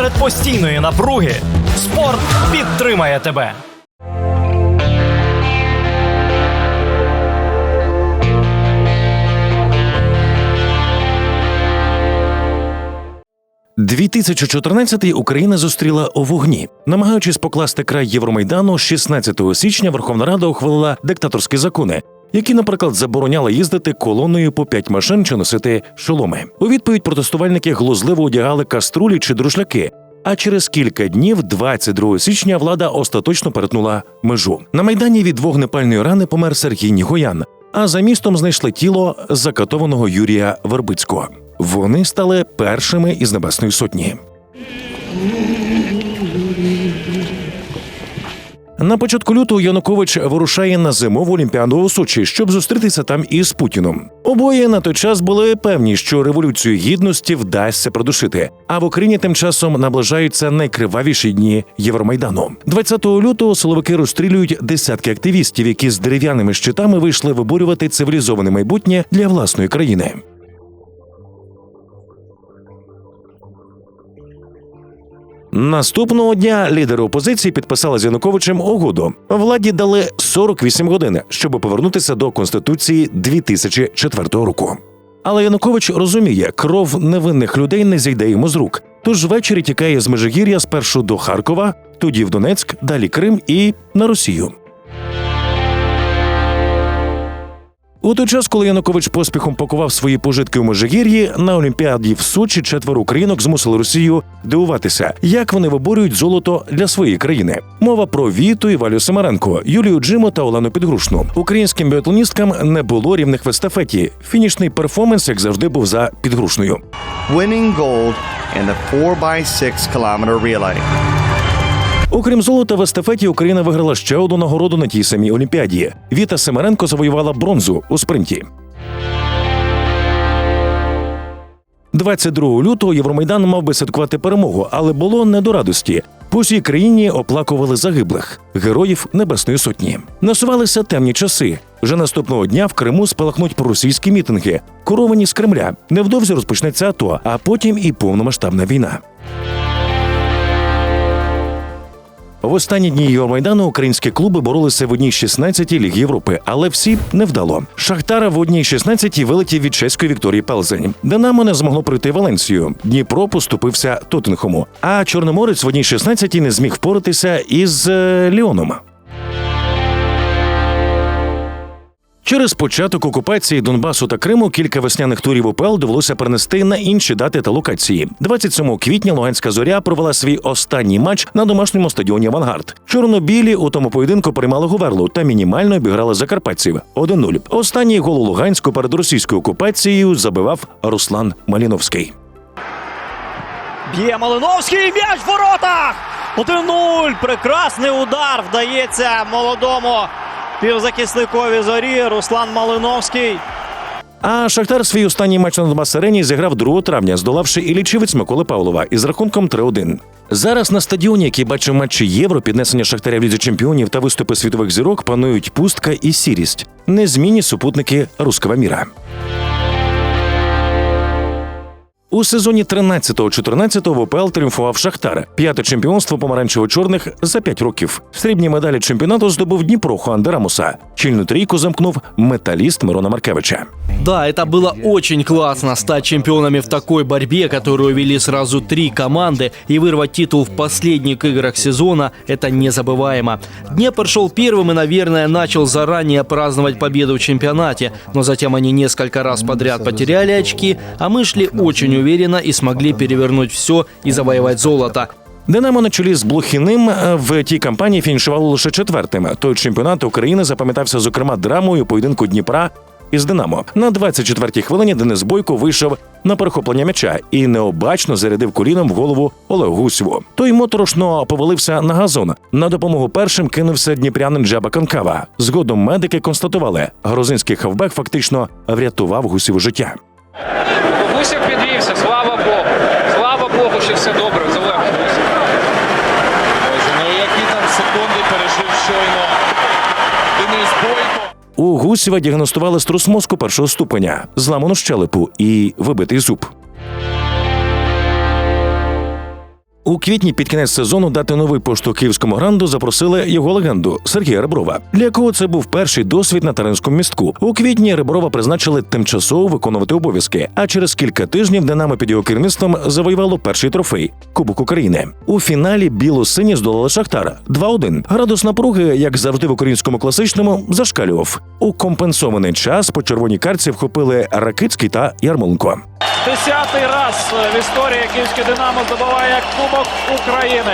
Серед постійної напруги спорт підтримає тебе. – 2014 Україна зустріла у вогні, намагаючись покласти край Євромайдану, 16 січня Верховна Рада ухвалила диктаторські закони, які, наприклад, забороняли їздити колоною по п'ять машин чи носити шоломи. У відповідь протестувальники глузливо одягали каструлі чи друшляки. А через кілька днів, 22 січня, влада остаточно перетнула межу. На майдані від вогнепальної рани помер Сергій Нігоян. А за містом знайшли тіло закатованого Юрія Вербицького. Вони стали першими із Небесної Сотні. На початку лютого Янукович вирушає на зимову олімпіаду у Сочі, щоб зустрітися там із Путіном. Обоє на той час були певні, що революцію гідності вдасться придушити. А в Україні тим часом наближаються найкривавіші дні Євромайдану. 20 лютого силовики розстрілюють десятки активістів, які з дерев'яними щитами вийшли виборювати цивілізоване майбутнє для власної країни. Наступного дня лідери опозиції підписали з Януковичем угоду. Владі дали 48 годин, щоб повернутися до конституції 2004 року. Але Янукович розуміє, кров невинних людей не зійде йому з рук. Тож ввечері тікає з Межигір'я спершу до Харкова, тоді в Донецьк, далі Крим і на Росію. У той час, коли Янукович поспіхом пакував свої пожитки у Межигір'ї, на Олімпіаді в Сочі четверо українок змусили Росію дивуватися, як вони виборюють золото для своєї країни. Мова про Віту і Валю Семаренко, Юлію Джиму та Олену Підгрушну. Українським біатлоністкам не було рівних в естафеті. Фінішний перформанс, як завжди, був за підгрушною. winning gold in the 4x6 kilometer relay. Окрім золота, в естафеті Україна виграла ще одну нагороду на тій самій Олімпіаді. Віта Семеренко завоювала бронзу у спринті. 22 лютого Євромайдан мав би святкувати перемогу, але було не до радості. По всій країні оплакували загиблих героїв Небесної Сотні. Насувалися темні часи. Вже наступного дня в Криму спалахнуть проросійські мітинги, керовані з Кремля. Невдовзі розпочнеться АТО, а потім і повномасштабна війна. В останні дні Євромайдану українські клуби боролися в одній 16 Ліг Європи, але всі невдало. Шахтара в одній 16 вилетів від чеської Вікторії Пелзень. Динамо не змогло пройти Валенсію. Дніпро поступився Тоттенхому. А Чорноморець в одній 16 не зміг впоратися із е, Ліоном. Через початок окупації Донбасу та Криму кілька весняних турів УПЛ довелося перенести на інші дати та локації. 27 квітня Луганська зоря провела свій останній матч на домашньому стадіоні Авангард. Чорнобілі у тому поєдинку приймали Говерлу та мінімально обіграли закарпатців 1-0. Останній гол у Луганську перед російською окупацією забивав Руслан Маліновський. Б'є Малиновський, м'яч в воротах! 1-0. Прекрасний удар вдається молодому півзахисникові зорі Руслан Малиновський. А Шахтар свій останній матч на Донбас арені зіграв 2 травня, здолавши і лічивець Миколи Павлова із рахунком 3-1. Зараз на стадіоні, який бачив матчі Євро, піднесення Шахтаря в лізі чемпіонів та виступи світових зірок, панують пустка і сірість. Незмінні супутники руского міра. У сезоні 13-14 в УПЛ тріумфував Шахтар. П'яте чемпіонство помаранчево-чорних за п'ять років. Срібні медалі чемпіонату здобув Дніпро Хуан де Рамоса. Чільну трійку замкнув металіст Мирона Маркевича. Да, это было очень классно стать чемпионами в такой борьбе, которую вели сразу три команды, и вырвать титул в последних играх сезона – это незабываемо. Днепр шел первым и, наверное, начал заранее праздновать победу в чемпионате, но затем они несколько раз подряд потеряли очки, а мы шли очень уверенно и смогли перевернуть все и завоевать золото. Динамо на чолі з Блохіним е, в тій кампанії фінішувало лише четвертим. Той чемпіонат України запам'ятався зокрема драмою поєдинку Дніпра із Динамо. На 24-й хвилині Денис Бойко вийшов на перехоплення м'яча і необачно зарядив коліном в голову Олегу Гусєву. Той моторошно повалився на газон. На допомогу першим кинувся дніпрянин Джаба Конкава. Згодом медики констатували, грузинський хавбек фактично врятував Гусєву життя. Гусів підвівся, слава Богу. Слава Богу, що все добре з Олегом Гусєвим. Боже, ну які там секунди пережив щойно Денис Бойко. У Гусєва діагностували струс мозку першого ступеня, зламану щелепу і вибитий зуб. У квітні під кінець сезону дати новий поштовх київському гранду запросили його легенду Сергія Реброва, для якого це був перший досвід на Таринському містку. У квітні Реброва призначили тимчасово виконувати обов'язки. А через кілька тижнів Динамо під його керівництвом завоювало перший трофей Кубок України. У фіналі біло-сині здолали Шахтар 2-1. Градус напруги, як завжди в українському класичному, зашкалював. У компенсований час по червоній карці вхопили Ракицький та Ярмоленко. Десятий раз в історії Київське Динамо здобуває Кубок України.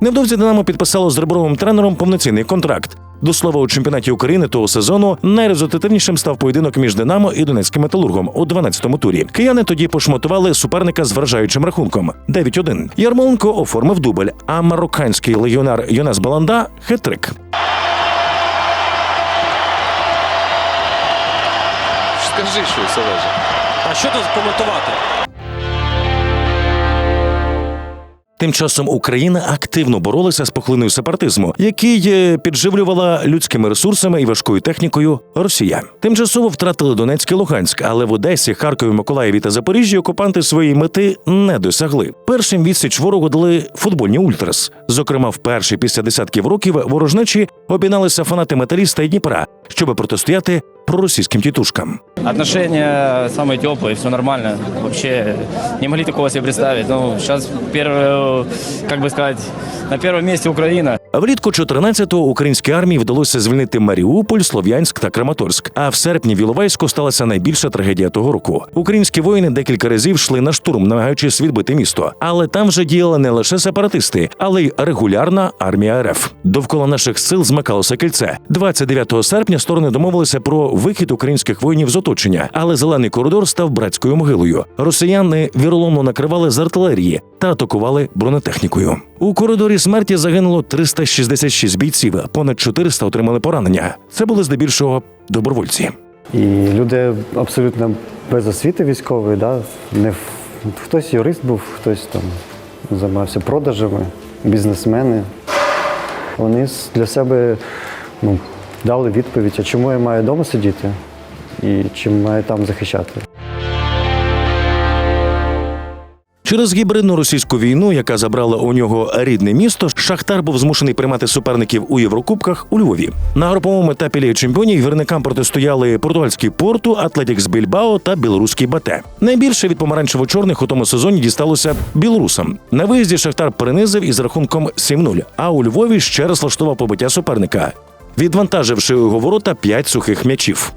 Невдовзі Динамо підписало з Ребровим тренером повноцінний контракт. До слова, у чемпіонаті України того сезону найрезультативнішим став поєдинок між Динамо і Донецьким металургом у 12-му турі. Кияни тоді пошмотували суперника з вражаючим рахунком 9-1. Ярмоленко оформив дубль, а марокканський легіонер Йонес Баланда хет-трик. Скажи щось, Олеже. А що тут коментувати? Тим часом Україна активно боролася з пухлиною сепаратизму, який е, підживлювала людськими ресурсами і важкою технікою Росія. Тимчасово втратили Донецьк і Луганськ, але в Одесі, Харкові, Миколаєві та Запоріжжі окупанти своєї мети не досягли. Першим відсіч ворогу дали футбольні ультрас. Зокрема, вперше після десятків років ворожнечі об'єдналися фанати металіста і Дніпра, щоб протистояти проросійським тітушкам. Отношения самые теплые, все нормально. Вообще не могли такого себе представить. Ну, сейчас первый, как бы сказать, на первом месте Украина. Влітку 14-го українській армії вдалося звільнити Маріуполь, Слов'янськ та Краматорськ. А в серпні в Іловайську сталася найбільша трагедія того року. Українські воїни декілька разів йшли на штурм, намагаючись відбити місто. Але там вже діяли не лише сепаратисти, але й регулярна армія РФ. Довкола наших сил змикалося кільце. 29 серпня сторони домовилися про вихід українських воїнів з оточення, але зелений коридор став братською могилою. Росіяни віроломно накривали з артилерії та атакували бронетехнікою. У коридорі смерті загинуло 366 бійців, понад 400 отримали поранення. Це були здебільшого добровольці. І люди абсолютно без освіти військової, да? не хтось юрист був, хтось там займався продажами, бізнесмени. Вони для себе ну, дали відповідь, а чому я маю вдома сидіти і чим маю там захищати. Через гібридну російську війну, яка забрала у нього рідне місто, Шахтар був змушений приймати суперників у Єврокубках у Львові. На груповому етапі Ліги чемпіонів гірникам протистояли португальський порту, Атлетікс Більбао та білоруський Бате. Найбільше від помаранчево-чорних у тому сезоні дісталося білорусам. На виїзді Шахтар перенизив із рахунком 7-0, а у Львові ще раз влаштував побиття суперника, відвантаживши його ворота 5 сухих м'ячів.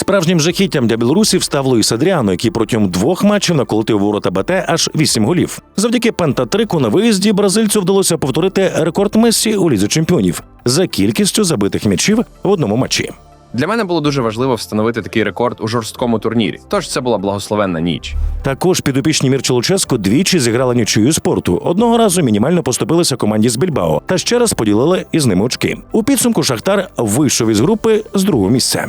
Справжнім жахіттям для білорусів став Луїс Адріано, який протягом двох матчів наколотив ворота БТ аж вісім голів. Завдяки пентатрику на виїзді бразильцю вдалося повторити рекорд Мессі у лізі чемпіонів за кількістю забитих м'ячів в одному матчі. Для мене було дуже важливо встановити такий рекорд у жорсткому турнірі. Тож це була благословенна ніч. Також підопічні Мірча Луческо двічі зіграли нічию спорту. Одного разу мінімально поступилися команді з Більбао та ще раз поділили із ними очки. У підсумку Шахтар вийшов із групи з другого місця.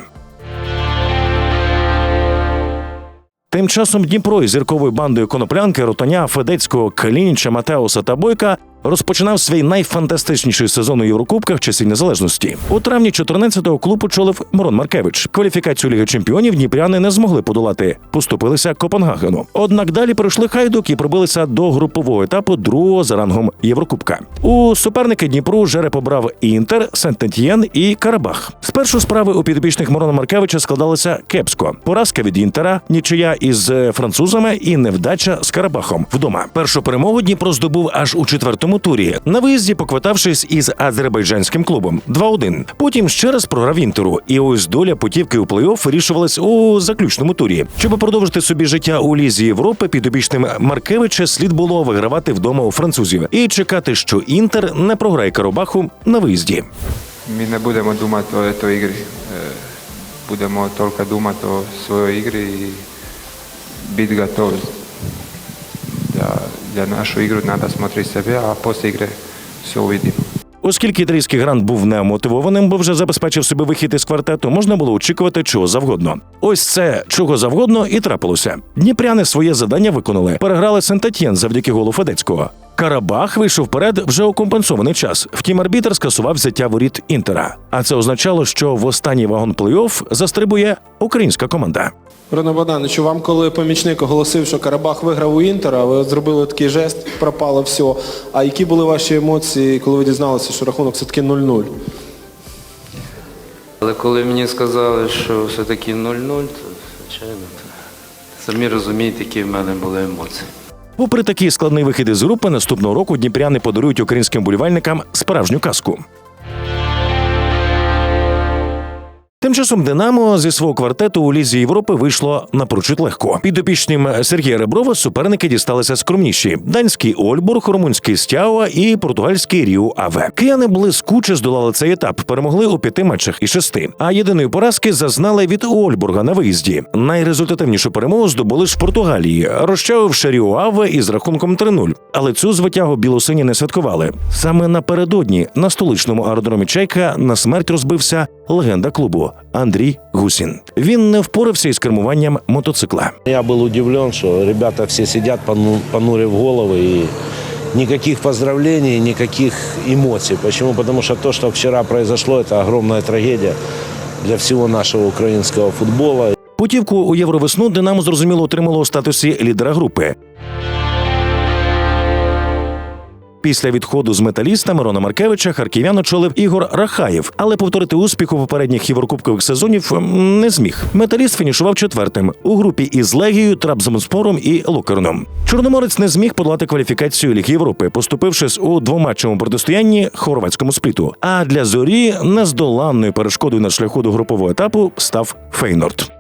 Тим часом Дніпро із зірковою бандою коноплянки, Ротоня Федецького, Калініча, Матеуса та Бойка розпочинав свій найфантастичніший сезон у Єврокубках часів незалежності. У травні 14-го клуб очолив Мирон Маркевич. Кваліфікацію Ліги Чемпіонів дніпряни не змогли подолати. Поступилися Копенгагену. Однак далі пройшли хайдук і пробилися до групового етапу другого за рангом Єврокубка. У суперники Дніпру жереб обрав Інтер, Сент-Етьєн і Карабах. Спершу справи у підопічних Мирона Маркевича складалися кепсько. Поразка від Інтера, нічия із французами і невдача з Карабахом вдома. Першу перемогу Дніпро здобув аж у четвертому турі. На виїзді поквитавшись із азербайджанським клубом 2-1. Потім ще раз програв Інтеру. І ось доля путівки у плей-офф вирішувалась у заключному турі. Щоб продовжити собі життя у лізі Європи, підопічним Маркевича слід було вигравати вдома у французів і чекати, що Інтер не програє Карабаху на виїзді. Mi ne budemo думати o toj igri. E, Budemo toliko думати o svojoj igri i biti gotov za, za našu igru. Nada смотреть sebe, a poslije igre все uvidimo. Оскільки італійський грант був немотивованим, бо вже забезпечив собі вихід із квартету, можна було очікувати чого завгодно. Ось це чого завгодно і трапилося. Дніпряни своє завдання виконали. Переграли Сентетєн завдяки голу Федецького. Карабах вийшов вперед вже у компенсований час. Втім, арбітр скасував взяття воріт Інтера. А це означало, що в останній вагон плей-офф застрибує українська команда. Рено Богдановичу, вам коли помічник оголосив, що Карабах виграв у Інтера, ви зробили такий жест, пропало все. А які були ваші емоції, коли ви дізналися, що рахунок все-таки 0-0? Але коли мені сказали, що все-таки 0-0, то звичайно, самі розумієте, які в мене були емоції. Попри такий складний вихід із групи, наступного року дніпряни подарують українським болівальникам справжню казку. Тим часом Динамо зі свого квартету у лізі Європи вийшло напрочуд легко. Підопічним Сергія Реброва суперники дісталися скромніші: данський Ольбург, румунський Стяуа і португальський Ріу Аве. Кияни блискуче здолали цей етап, перемогли у п'яти матчах із шести. А єдиної поразки зазнали від Ольбурга на виїзді. Найрезультативнішу перемогу здобули ж в Португалії, розчавивши Ріу Аве із рахунком 3-0. Але цю звитягу білосині не святкували. Саме напередодні на столичному аеродромі Чайка на смерть розбився легенда клубу Андрій Гусін. Він не впорався із кермуванням мотоцикла. Я был удивлен, что ребята все сидят, пону- понурив головы и никаких поздравлений, никаких эмоций. Почему? Потому что то, что вчера произошло, это огромная трагедия для всего нашего украинского футбола. Путівку у Євровесну Динамо зрозуміло отримало у статусі лідера групи. Після відходу з металіста Мирона Маркевича харків'ян очолив Ігор Рахаєв, але повторити успіх у попередніх єврокубкових сезонів не зміг. Металіст фінішував четвертим у групі із Легією, Трабзонспором і Лукерном. Чорноморець не зміг подолати кваліфікацію Ліг Європи, поступившись у двоматчевому протистоянні хорватському спліту. А для зорі нездоланною перешкодою на шляху до групового етапу став Фейнорд.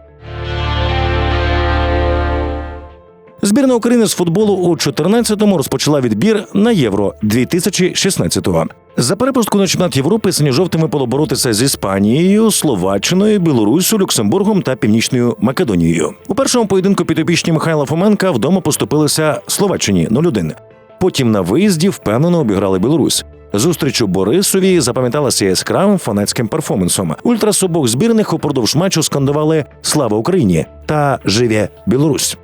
Збірна України з футболу у 14-му розпочала відбір на Євро 2016-го. За перепустку на чемпіонат Європи синьо-жовтими було боротися з Іспанією, Словаччиною, Білоруссю, Люксембургом та Північною Македонією. У першому поєдинку підопічні Михайла Фоменка вдома поступилися Словаччині 0-1. Потім на виїзді впевнено обіграли Білорусь. Зустріч у Борисові запам'яталася яскравим фанатським перформансом. Ультрас обох збірних упродовж матчу скандували Слава Україні та Живе Білорусь.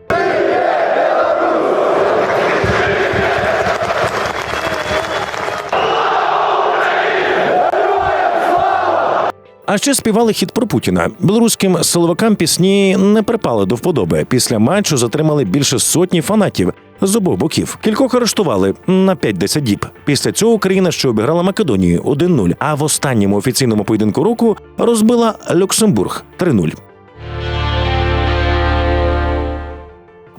Ще співали хіт про Путіна. Білоруським силовикам пісні не припали до вподоби. Після матчу затримали більше сотні фанатів з обох боків. Кількох арештували на 5-10 діб. Після цього Україна що обіграла Македонію 1-0, а в останньому офіційному поєдинку року розбила Люксембург 3-0.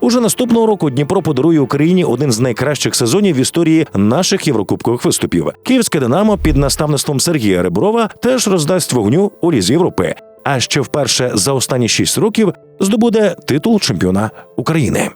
Уже наступного року Дніпро подарує Україні один з найкращих сезонів в історії наших єврокубкових виступів. Київське Динамо під наставництвом Сергія Реброва теж роздасть вогню у лізі Європи. А ще вперше за останні шість років здобуде титул чемпіона України.